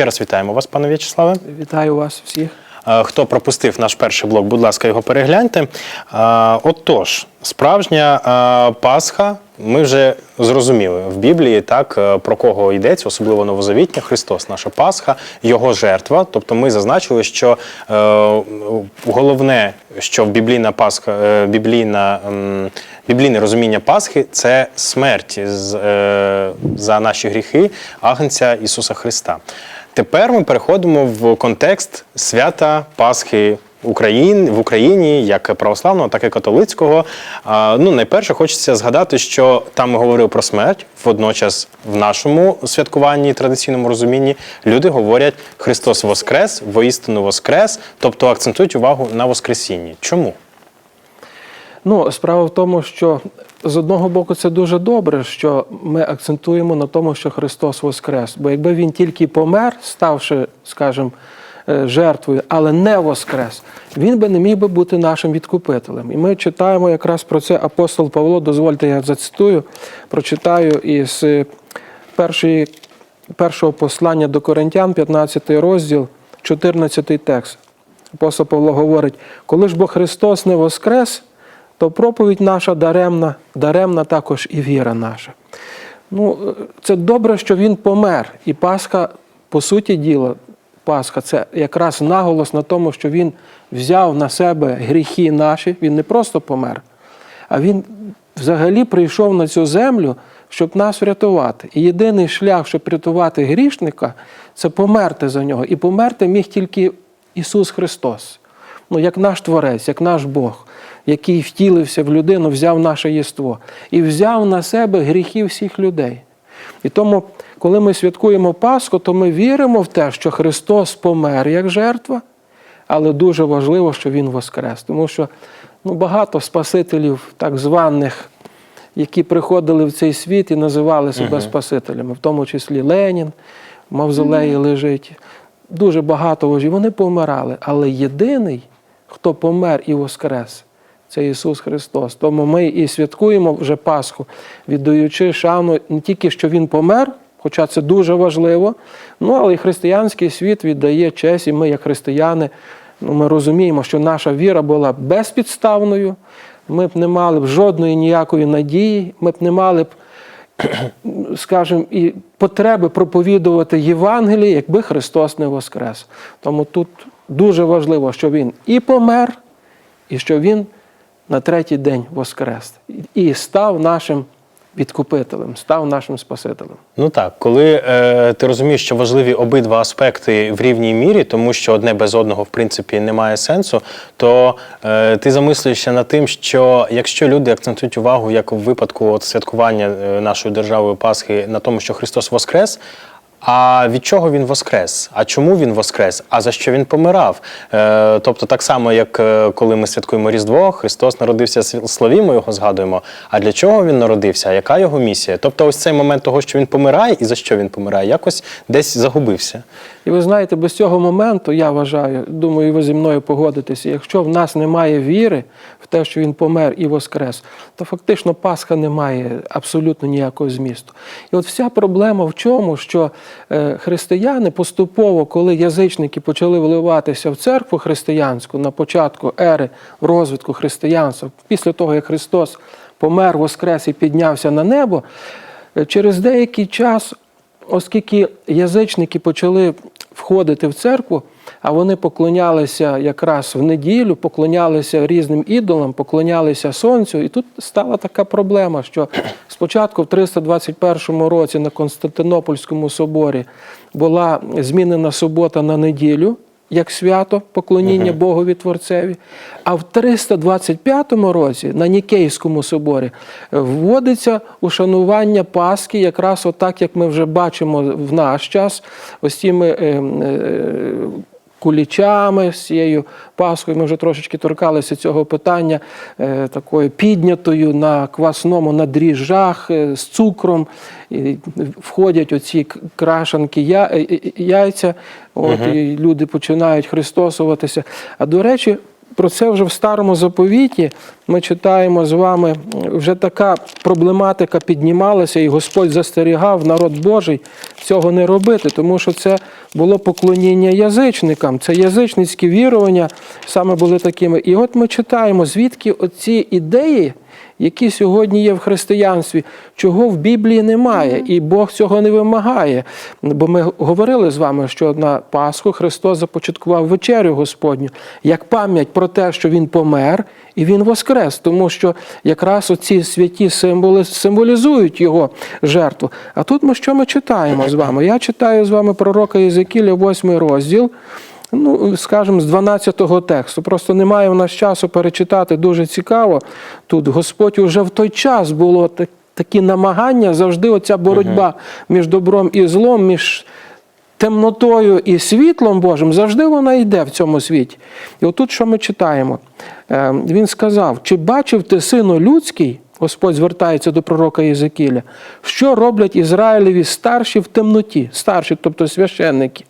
Ще раз вітаємо вас, пане В'ячеславе. Вітаю вас всіх. Е, Хто пропустив наш перший блок, будь ласка, його перегляньте. Е, Отож, справжня е, Пасха, ми вже зрозуміли в Біблії, так про кого йдеться, особливо новозавітня, Христос, наша Пасха, його жертва. Тобто ми зазначили, що головне, що в біблійна Пасха, біблійна, біблійне розуміння Пасхи це смерть за наші гріхи Агнця Ісуса Христа. Тепер ми переходимо в контекст свята Пасхи Україн, в Україні, як православного, так і католицького. А, ну, найперше хочеться згадати, що там ми говорили про смерть. Водночас, в нашому святкуванні традиційному розумінні люди говорять Христос Воскрес, воістину Воскрес, тобто акцентують увагу на Воскресінні. Чому? Ну, справа в тому, що з одного боку це дуже добре, що ми акцентуємо на тому, що Христос Воскрес. Бо якби він тільки помер, ставши, скажімо, е, жертвою, але не воскрес, він би не міг би бути нашим відкупителем. І ми читаємо якраз про це апостол Павло. Дозвольте, я зацитую, прочитаю із е, першої, першого послання до Коринтян, 15 розділ, 14 текст. Апостол Павло говорить: коли ж бо Христос не воскрес, то проповідь наша даремна, даремна також і віра наша. Ну, е, це добре, що він помер. І Пасха, по суті діла, Пасха це якраз наголос на тому, що він взяв на себе гріхи наші, він не просто помер, а він взагалі прийшов на цю землю, щоб нас врятувати. І єдиний шлях, щоб рятувати грішника, це померти за нього. І померти міг тільки Ісус Христос. Ну, як наш Творець, як наш Бог, який втілився в людину, взяв наше єство і взяв на себе гріхи всіх людей. І тому, коли ми святкуємо Пасху, то ми віримо в те, що Христос помер як жертва, але дуже важливо, що Він воскрес. Тому що ну, багато спасителів, так званих, які приходили в цей світ і називали себе спасителями, в тому числі Ленін, в Мавзолеї лежить. Дуже багато вождів. Вони помирали, але єдиний, хто помер і воскрес, це Ісус Христос. Тому ми і святкуємо вже Пасху, віддаючи шану не тільки, що Він помер, хоча це дуже важливо, ну але і християнський світ віддає честь, і ми, як християни, ну, ми розуміємо, що наша віра була безпідставною, ми б не мали б жодної ніякої надії, ми б не мали б скажімо, і потреби проповідувати Євангеліє, якби Христос не воскрес. Тому тут дуже важливо, що Він і помер, і що Він на третій день воскрес. І став нашим відкупителем, став нашим Спасителем. Ну так, коли е, ти розумієш, що важливі обидва аспекти в рівній мірі, тому що одне без одного в принципі не має сенсу, то е, ти замислюєшся над тим, що якщо люди акцентують увагу, як в випадку от, святкування е, нашою державою Пасхи, на тому, що Христос Воскрес. А від чого він воскрес? А чому він воскрес? А за що він помирав? Е, тобто, так само, як е, коли ми святкуємо Різдво, Христос народився славімо його згадуємо. А для чого він народився? Яка його місія? Тобто, ось цей момент того, що він помирає, і за що він помирає, якось десь загубився. І ви знаєте, без цього моменту, я вважаю, думаю, ви зі мною погодитеся, якщо в нас немає віри в те, що він помер і воскрес, то фактично Пасха не має абсолютно ніякого змісту. І от вся проблема в чому, що е, християни поступово, коли язичники почали вливатися в церкву християнську на початку ери розвитку християнства, після того, як Христос помер, воскрес і піднявся на небо, е, через деякий час оскільки язичники почали входити в церкву, а вони поклонялися якраз в неділю, поклонялися різним ідолам, поклонялися сонцю. І тут стала така проблема, що спочатку в 321 році на Константинопольському соборі була змінена субота на неділю. Як свято поклоніння Богові Творцеві. А в 325 році на Нікейському соборі вводиться ушанування Пасхи, якраз отак, як ми вже бачимо в наш час, ось цими е, е, кулічами, всією Пасхою. Ми вже трошечки торкалися цього питання е, такою піднятою на квасному, на дріжджах е, з цукром. І входять оці крашанки я- е, яйця, от, і люди починають христосуватися. А до речі, про це вже в старому заповіті ми читаємо з вами, вже така проблематика піднімалася, і Господь застерігав народ Божий цього не робити, тому що це було поклоніння язичникам, це язичницькі вірування саме були такими. І от ми читаємо, звідки оці ідеї, які сьогодні є в християнстві, чого в Біблії немає, і Бог цього не вимагає. Бо ми говорили з вами, що на Пасху Христос започаткував вечерю Господню як пам'ять про те, що Він помер і Він воскрес, тому що якраз оці святі символи символізують його жертву. А тут ми що ми читаємо з вами? Я читаю з вами пророка Єзекіля, 8 розділ. Ну, скажімо, з 12-го тексту. Просто немає в нас часу перечитати дуже цікаво. Тут Господь уже в той час було так, такі намагання, завжди оця боротьба між добром і злом, між темнотою і світлом Божим, завжди вона йде в цьому світі. І отут що ми читаємо? Е, Він сказав: чи бачив ти сину людський? Господь звертається до пророка Єзекіля, що роблять Ізраїлеві старші в темноті, старші, тобто священники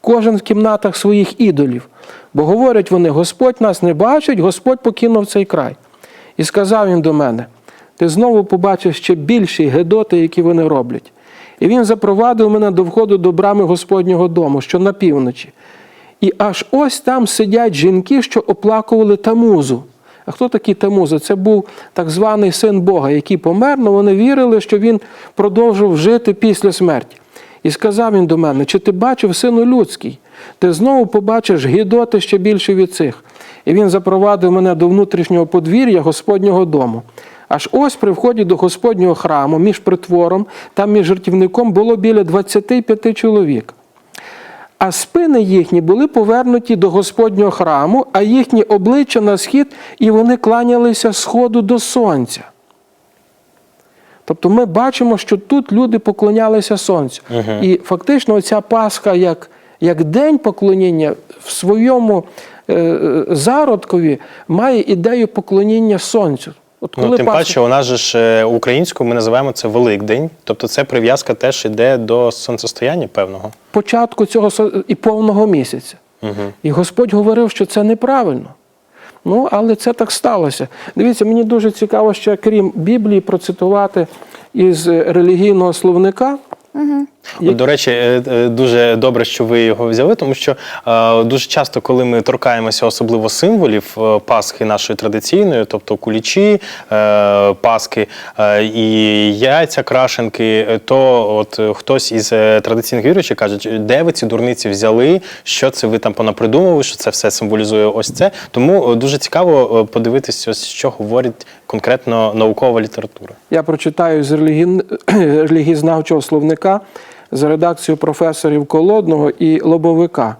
кожен в кімнатах своїх ідолів. Бо говорять вони: Господь нас не бачить, Господь покинув цей край. І сказав він до мене: ти знову побачиш ще більші гедоти, які вони роблять. І він запровадив мене до входу до брами Господнього дому, що на півночі. І аж ось там сидять жінки, що оплакували Тамузу. А хто такий Тамуза? Це був так званий син Бога, який помер, але вони вірили, що він продовжив жити після смерті. І сказав він до мене: чи ти бачив сину людський? Ти знову побачиш гідоти ще більше від цих. І він запровадив мене до внутрішнього подвір'я Господнього дому. Аж ось при вході до Господнього храму, між притвором та між жертівником було біля 25 чоловік. А спини їхні були повернуті до Господнього храму, а їхні обличчя на схід, і вони кланялися сходу до сонця. Тобто ми бачимо, що тут люди поклонялися сонцю. І фактично ця Пасха як, як день поклоніння в своєму е, зародкові має ідею поклоніння сонцю. От Ну, тим Пасха- паче, у нас же ж е, українською ми називаємо це Великдень. Тобто це прив'язка теж іде до сонцестояння певного. початку цього і повного місяця. Угу. І Господь говорив, що це неправильно. Ну, але це так сталося. Дивіться, мені дуже цікаво ще, крім Біблії, процитувати із е, релігійного словника. От, до речі, е, е, дуже добре, що ви його взяли, тому що е, дуже часто, коли ми торкаємося особливо символів е, Пасхи нашої традиційної, тобто кулічі, е, Пасхи е, і яйця, крашенки, то от хтось із традиційних віруючих каже, де ви ці дурниці взяли, що це ви там понапридумували, що це все символізує ось це. Тому дуже цікаво подивитися, ось, що говорить конкретно наукова література. Я прочитаю з релігій... релігієзнавчого словника за редакцією професорів Колодного і Лобовика.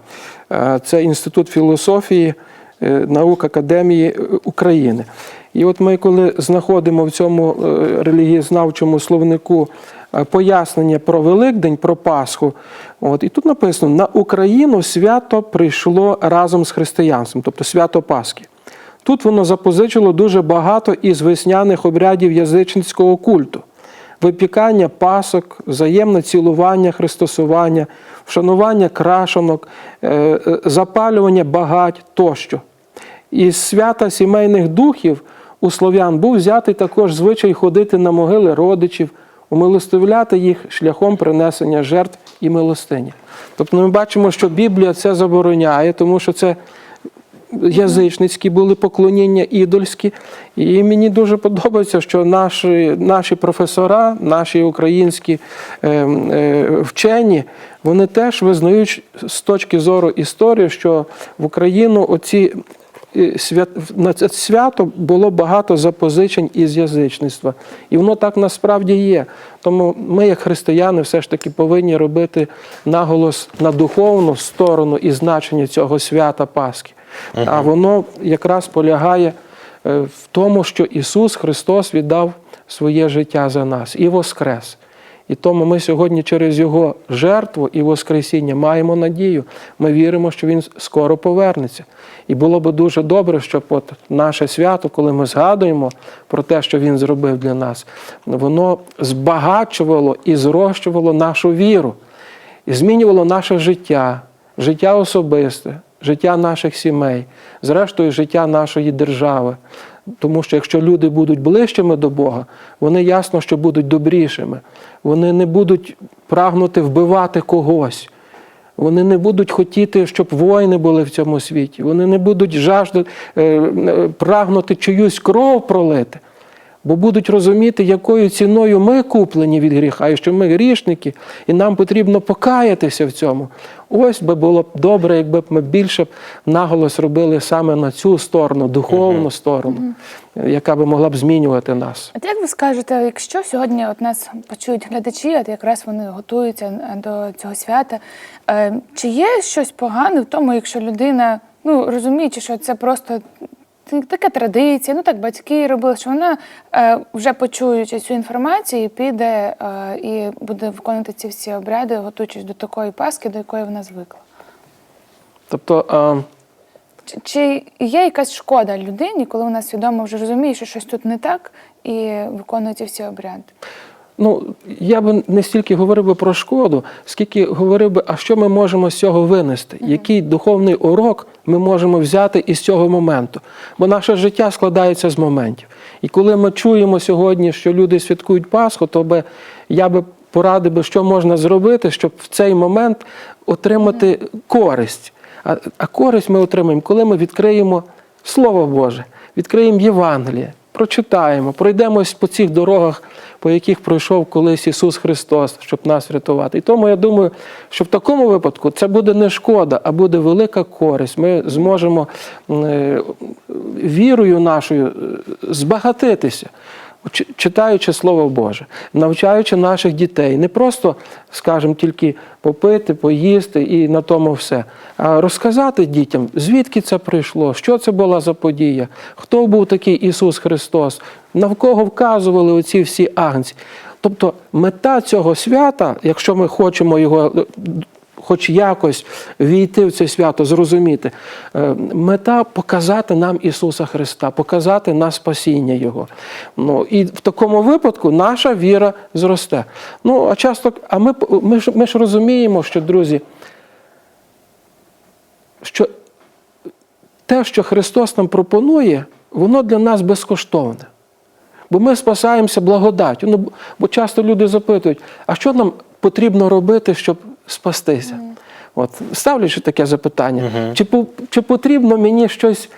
Е, Це Інститут філософії е, наук Академії е, України. І от ми, коли знаходимо в цьому релігієзнавчому словнику пояснення про Великдень, про Пасху, от, і тут написано: на Україну свято прийшло разом з християнством, тобто свято Пасхи. Тут воно запозичило дуже багато із весняних обрядів язичницького культу. Випікання пасок, взаємне цілування, христосування, вшанування крашенок, е, е, запалювання багать тощо. Із свята сімейних духів у слов'ян був взятий також звичай ходити на могили родичів, умилостивляти їх шляхом принесення жертв і милостині. Тобто ми бачимо, що Біблія це забороняє, тому що це язичницькі були поклоніння ідольські. І мені дуже подобається, що наші, наші професора, наші українські е, е, вчені, вони теж визнають з точки зору історії, що в Україну оці е, на це свято було багато запозичень із язичництва. І воно так насправді є. Тому ми, як християни, все ж таки повинні робити наголос на духовну сторону і значення цього свята Пасхи. А воно якраз полягає е, в тому, що Ісус Христос віддав своє життя за нас і воскрес. І тому ми сьогодні через Його жертву і Воскресіння маємо надію. Ми віримо, що Він скоро повернеться. І було б дуже добре, щоб от наше свято, коли ми згадуємо про те, що Він зробив для нас, воно збагачувало і зрощувало нашу віру, і змінювало наше життя, життя особисте, життя наших сімей, зрештою, життя нашої держави. Тому що якщо люди будуть ближчими до Бога, вони ясно, що будуть добрішими. Вони не будуть прагнути вбивати когось. Вони не будуть хотіти, щоб воїни були в цьому світі. Вони не будуть жажду, е, е, прагнути чиюсь кров пролити, бо будуть розуміти, якою ціною ми куплені від гріха, і що ми грішники, і нам потрібно покаятися в цьому. Ось би було б добре, якби б ми більше б наголос робили саме на цю сторону, духовну сторону, яка би могла б змінювати нас. От як ви скажете, якщо сьогодні от нас почують глядачі, от якраз вони готуються е, до цього свята, е, чи є щось погане в тому, якщо людина, ну розуміючи, що це просто така традиція, ну так батьки робили, що вона е, вже почуючи цю інформацію, піде е, і буде виконувати ці всі обряди, готуючись до такої паски, до якої вона звикла. Тобто, е, Чи, чи є якась шкода людині, коли вона свідомо вже розуміє, що щось тут не так, і виконує ці всі обряди? Ну, я би не стільки говорив би про шкоду, скільки говорив би, а що ми можемо з цього винести? Який духовний урок ми можемо взяти із цього моменту? Бо наше життя складається з моментів. І коли ми чуємо сьогодні, що люди святкують Пасху, то би я би порадив би, що можна зробити, щоб в цей момент отримати користь. А, а користь ми отримаємо, коли ми відкриємо Слово Боже, відкриємо Євангеліє, прочитаємо, пройдемось по цих дорогах, по яких пройшов колись Ісус Христос, щоб нас врятувати. І тому я думаю, що в такому випадку це буде не шкода, а буде велика користь. Ми зможемо е, вірою нашою е, збагатитися. Чи- Читаючи Слово Боже, навчаючи наших дітей, не просто, скажімо, тільки попити, поїсти і на тому все, а розказати дітям, звідки це прийшло, що це була за подія, хто був такий Ісус Христос, на кого вказували оці всі агнці. Тобто мета цього свята, якщо ми хочемо його хоч якось війти в це свято, зрозуміти. Е, Мета показати нам Ісуса Христа, показати на спасіння Його. Ну, і в такому випадку наша віра зросте. Ну, а часто, а ми, ми, ж, ми ж розуміємо, що, друзі, що те, що Христос нам пропонує, воно для нас безкоштовне. Бо ми спасаємося благодаттю. Ну, бо- бо часто люди запитують, а що нам потрібно робити, щоб спастися? От, ставлячи таке запитання, чи, по- чи потрібно мені щось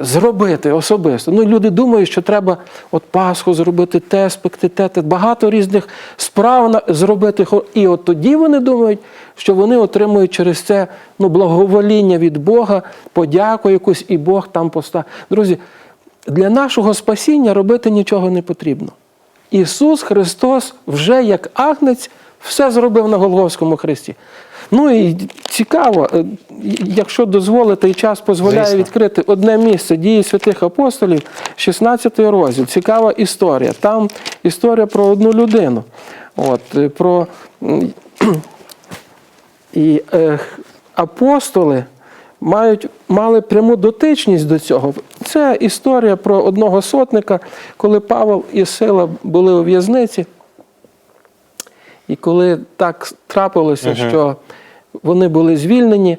зробити особисто? Ну, люди думають, що треба от Пасху зробити, те, спекти, те, те, багато різних справ зробити. І от тоді вони думають, що вони отримують через це ну, благовоління від Бога, подяку якусь, і Бог там поставить. Друзі, для нашого спасіння робити нічого не потрібно. Ісус Христос вже як агнець все зробив на Голгофському хресті. Ну і цікаво, е, якщо дозволите, і час дозволяє Звісно. відкрити одне місце дії святих апостолів, 16 розділ. Цікава історія. Там історія про одну людину. От, е, про, і е, апостоли мають, мали пряму дотичність до цього. Це історія про одного сотника, коли Павел і Сила були у в'язниці. І коли так трапилося, що вони були звільнені,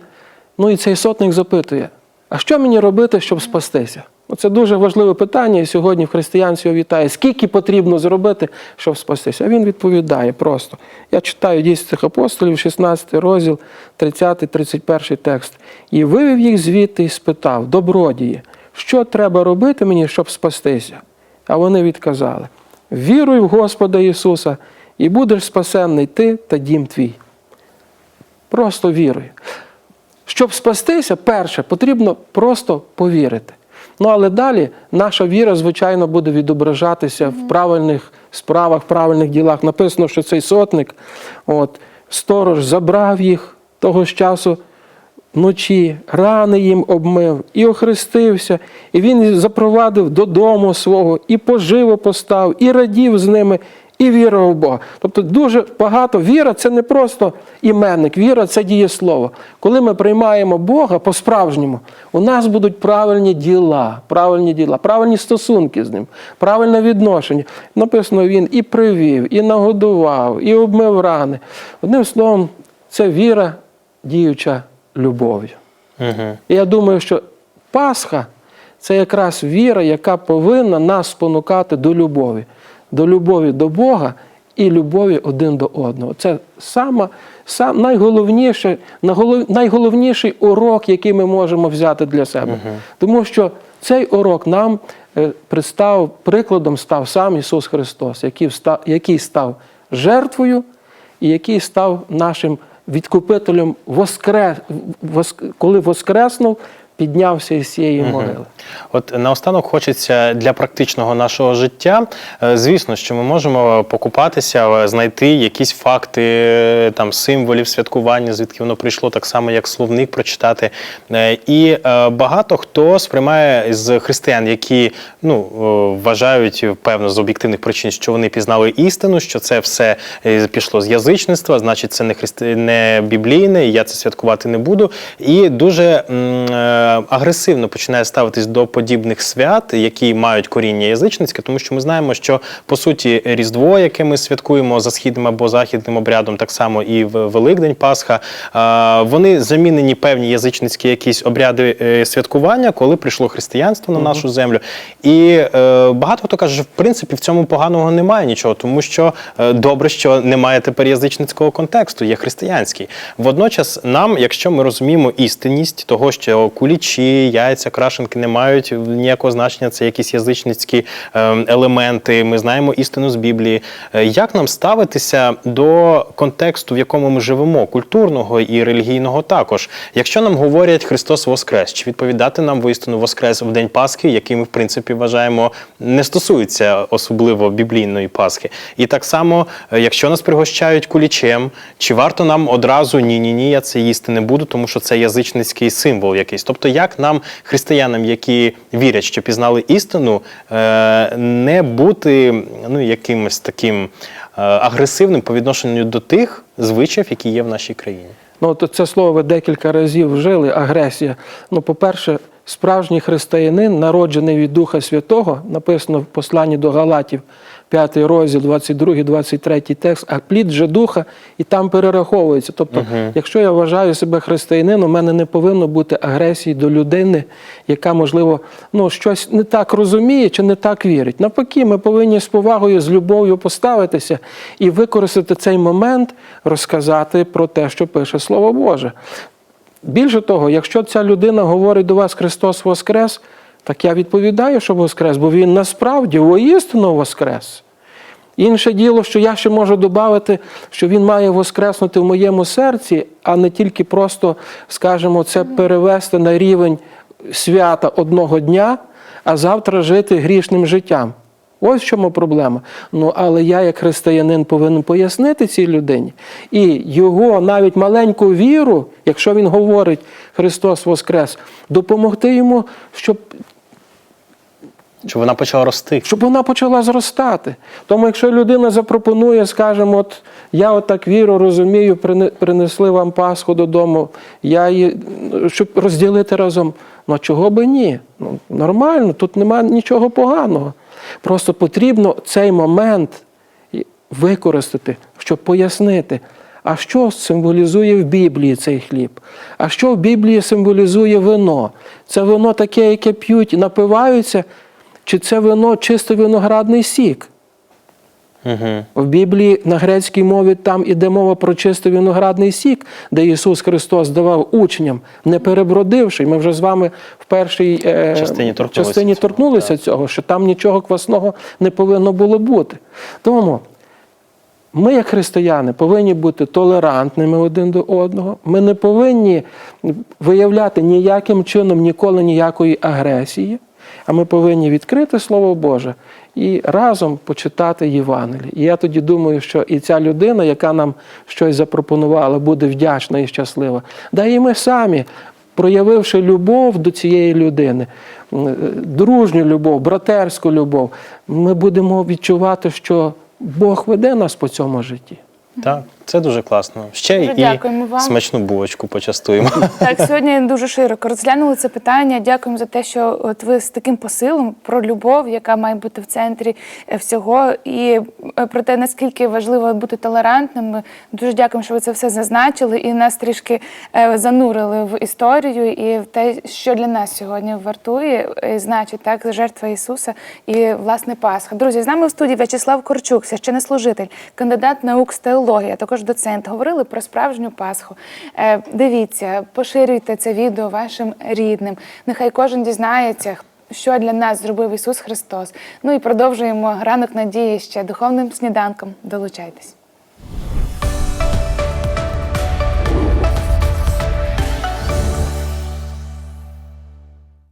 ну і цей сотник запитує: а що мені робити, щоб спастися? Ну, Це дуже важливе питання, і сьогодні в християнстві вітає, скільки потрібно зробити, щоб спастися. А він відповідає просто. Я читаю дійсно цих апостолів, 16 розділ, 30-31 текст. І вивів їх звідти і спитав: добродії, що треба робити мені, щоб спастися? А вони відказали: Віруй в Господа Ісуса, і будеш спасенний ти та дім твій. Просто віруй. Щоб спастися, перше, потрібно просто повірити. Ну, але далі наша віра, звичайно, буде відображатися в правильних справах, в правильних ділах. Написано, що цей сотник, от, сторож забрав їх того ж часу вночі, рани їм обмив, і охрестився, і він запровадив додому свого, і поживо постав, і радів з ними, і вірив в Бога. Тобто дуже багато віра це не просто іменник, віра це дієслово. Коли ми приймаємо Бога по-справжньому, у нас будуть правильні діла, правильні діла, правильні стосунки з ним, правильне відношення. Написано, він і привів, і нагодував, і обмив рани. Одним словом, це віра, діюча любов'ю. Угу. І я думаю, що Пасха це якраз віра, яка повинна нас спонукати до любові, до любові до Бога і любові один до одного. Це саме, сам найголовніше, найголовніший урок, який ми можемо взяти для себе. Тому що цей урок нам е, прикладом став сам Ісус Христос, який, вста- який став жертвою і який став нашим відкупителем, воскрес, воск- коли воскреснув, піднявся із цієї могили. От наостанок хочеться для практичного нашого життя. е, Звісно, що ми можемо покупатися, е, знайти якісь факти е, там символів святкування, звідки воно прийшло, так само як словник прочитати. І багато хто сприймає з християн, які ну вважають певно з об'єктивних причин, що вони пізнали істину, що це все пішло з язичництва, значить, це не христи... не біблійне, і я це святкувати не буду. І дуже агресивно починає ставитись до подібних свят, які мають коріння язичницьке, тому що ми знаємо, що по суті Різдво, яке ми святкуємо за східним або західним обрядом, так само і в Великдень, Пасха, вони замінені певні язичницькі якісь обряди е, святкування, коли прийшло християнство на нашу землю. І е, багато хто каже, що в принципі в цьому поганого немає нічого, тому що е, добре, що немає тепер язичницького контексту, є християнський. Водночас, нам, якщо ми розуміємо істинність того, що кулічі, яйця, крашенки не мають ніякого значення, це якісь язичницькі е, елементи. Ми знаємо істину з Біблії. Е, Як нам ставитися до контексту, в якому ми живемо, культурного і релігійного також? Якщо нам говорять Христос Воскрес, чи відповідати нам воістину Воскрес в День Пасхи, який ми в принципі вважаємо не стосується особливо біблійної Пасхи? І так само, е, якщо нас пригощають кулічем, чи варто нам одразу ні, ні, ні, я це їсти не буду, тому що це язичницький символ якийсь. Тобто, як нам, християнам, які вірять, що пізнали істину, е, не бути ну, якимось таким е, агресивним по відношенню до тих звичаїв, які є в нашій країні? Ну, то це слово ви декілька разів вжили, агресія. Ну, по-перше, справжній християнин, народжений від Духа Святого, написано в посланні до Галатів, 5 розділ, 22, 23 текст, а плід же духа, і там перераховується. Тобто, якщо я вважаю себе християнином, у мене не повинно бути агресії до людини, яка, можливо, ну, щось не так розуміє чи не так вірить. Навпаки, ми повинні з повагою, з любов'ю поставитися і використати цей момент, розказати про те, що пише Слово Боже. Більше того, якщо ця людина говорить до вас Христос Воскрес, так я відповідаю, що Воскрес, бо Він насправді воістину Воскрес. Інше діло, що я ще можу додати, що він має воскреснути в моєму серці, а не тільки просто, скажімо, це перевести на рівень свята одного дня, а завтра жити грішним життям. Ось в чому проблема. Ну, але я, як християнин, повинен пояснити цій людині. І його навіть маленьку віру, якщо він говорить Христос Воскрес, допомогти йому, щоб Щоб вона почала рости? щоб вона почала зростати. Тому якщо людина запропонує, скажімо, от я отак віру, розумію, принесли вам Пасху додому, я її, щоб розділити разом. Ну чого би ні? Ну, нормально, тут немає нічого поганого. Просто потрібно цей момент використати, щоб пояснити. А що символізує в Біблії цей хліб? А що в Біблії символізує вино? Це вино таке, яке п'ють напиваються, чи це вино чисто виноградний сік? Угу. В Біблії на грецькій мові там іде мова про чистий виноградний сік, де Ісус Христос давав учням, не перебродивши. Ми вже з вами в першій е, Частині торкнулися частині цього, торкнулися цього, що там нічого квасного не повинно було бути. Тому ми, як християни, повинні бути толерантними один до одного. Ми не повинні виявляти ніяким чином ніколи ніякої агресії, а ми повинні відкрити Слово Боже і разом почитати Євангеліє. І я тоді думаю, що і ця людина, яка нам щось запропонувала, буде вдячна і щаслива. Да і ми самі. Проявивши любов до цієї людини, е, дружню любов, братерську любов, ми будемо відчувати, що Бог веде нас по цьому житті. Так. Це дуже класно. Ще Дуже і дякуємо вам. смачну булочку почастуємо. Так, сьогодні дуже широко розглянули це питання. Дякуємо за те, що от ви з таким посилом про любов, яка має бути в центрі е, всього, і е, про те, наскільки важливо бути толерантними. Дуже дякуємо, що ви це все зазначили і нас трішки е, занурили в історію і в те, що для нас сьогодні вартує, е, значить так жертва Ісуса і власне Пасха. Друзі, з нами в студії В'ячеслав Корчук, священнослужитель, кандидат наук з теології, а також доцент. Говорили про справжню Пасху. Е, Дивіться, поширюйте це відео вашим рідним. Нехай кожен дізнається. Що для нас зробив Ісус Христос? Ну і продовжуємо ранок надії ще духовним сніданком. Долучайтесь.